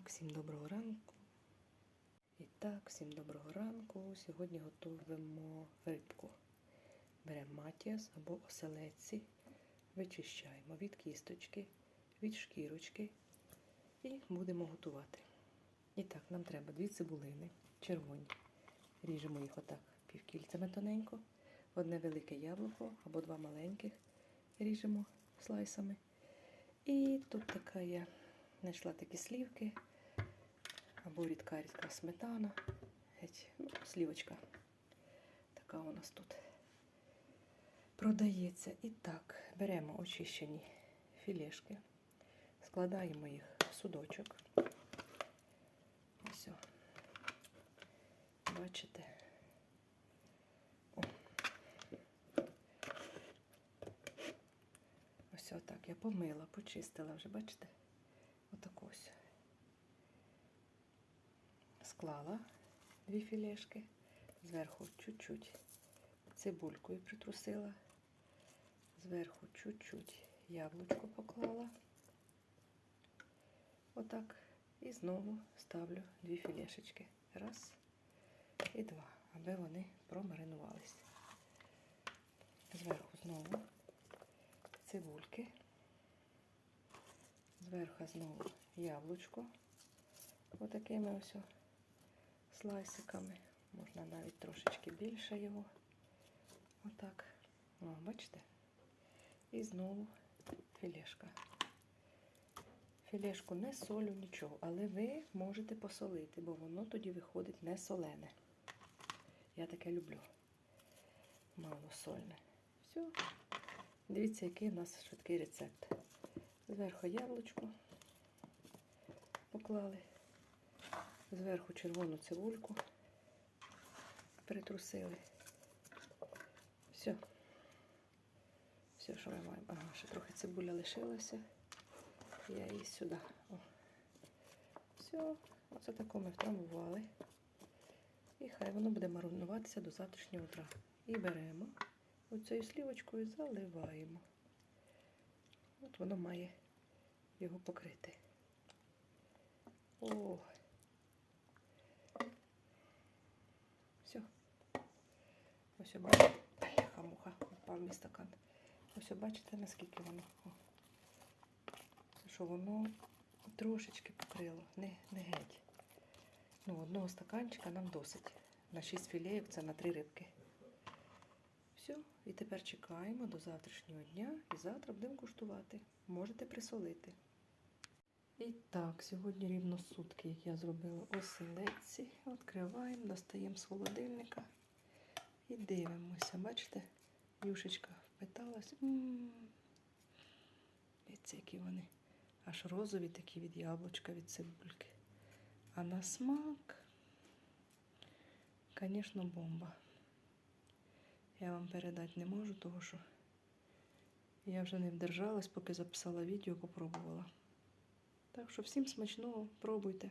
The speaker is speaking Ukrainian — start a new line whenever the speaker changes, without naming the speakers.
так, всім доброго ранку. І так, всім доброго ранку. Сьогодні готуємо рибку. Беремо матіас або оселедці, вичищаємо від кісточки, від шкірочки і будемо готувати. І так, нам треба дві цибулини, червоні. Ріжемо їх отак півкільцями тоненько, одне велике яблуко або два маленьких ріжемо слайсами. І тут така я знайшла такі слівки, або рідка рідка сметана. Геть, ну, слівочка. Така у нас тут продається. І так, беремо очищені філешки, складаємо їх в судочок. Ось. Бачите? О. Ось отак я помила, почистила вже, бачите? Отак ось. Склала дві філешки, зверху чуть-чуть цибулькою притрусила, зверху чуть-чуть яблучко поклала. Отак. І знову ставлю дві філешечки. Раз і два, аби вони промаринувалися. Зверху знову цибульки. Зверху знову яблучко. Отакими ось слайсиками. Можна навіть трошечки більше його. Отак. О, бачите? І знову філешка. Філешку не солю, нічого, але ви можете посолити, бо воно тоді виходить не солене. Я таке люблю. Малосольне. Все. Дивіться, який у нас швидкий рецепт. Зверху яблучко поклали, зверху червону цибульку притрусили. Все. Все, що ми маємо. Ага, ще трохи цибуля лишилася. Я її сюди. О. Все, оце тако ми втрамбували. І хай воно буде маринуватися до завтрашнього утра. І беремо оцею слівочкою заливаємо. От воно має його покрити. О. Все. Ось бачите. Бляха-муха, впав мій стакан. Ось бачите, наскільки воно. Що воно трошечки покрило, не, не геть. Ну, одного стаканчика нам досить. На 6 філеїв це на 3 рибки. Все, і тепер чекаємо до завтрашнього дня і завтра будемо куштувати. Можете присолити. І так, сьогодні рівно сутки, як я зробила оселедці. Відкриваємо, достаємо з холодильника і дивимося. Бачите, юшечка впиталась. Дивіться, які вони аж розові такі від яблучка, від цибульки. А на смак, звісно, бомба. Я вам передати не можу, тому що я вже не вдержалась, поки записала відео, попробувала. Так що всім смачного, пробуйте.